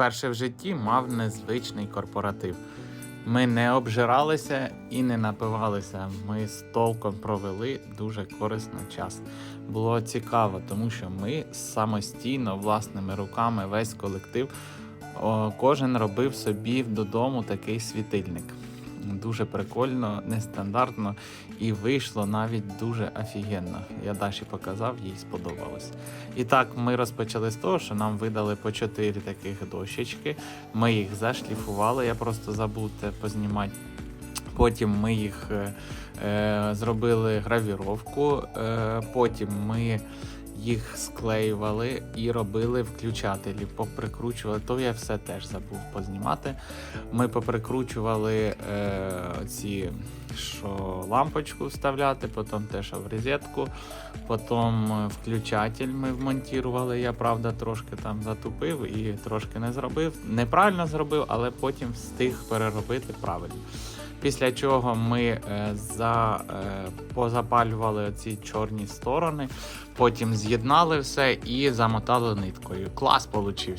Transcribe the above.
вперше в житті мав незвичний корпоратив. Ми не обжиралися і не напивалися. Ми з толком провели дуже корисний час. Було цікаво, тому що ми самостійно, власними руками, весь колектив, кожен робив собі додому такий світильник. Дуже прикольно, нестандартно і вийшло навіть дуже офігенно. Я Даші показав, їй сподобалось. І так, ми розпочали з того, що нам видали по чотири таких дощечки. Ми їх зашліфували, я просто забув це познімати. Потім ми їх е, е, зробили гравіровку, е, потім ми їх склеювали і робили включателі, поприкручували. То я все теж забув познімати. Ми поприкручували е, ці, що лампочку вставляти, потім те, що в розетку, потім е, включатель ми вмонтували. Я правда трошки там затупив і трошки не зробив. Неправильно зробив, але потім встиг переробити правильно. Після чого ми е, за, е, позапалювали ці чорні сторони, потім з'єднали все і замотали ниткою. Клас получився.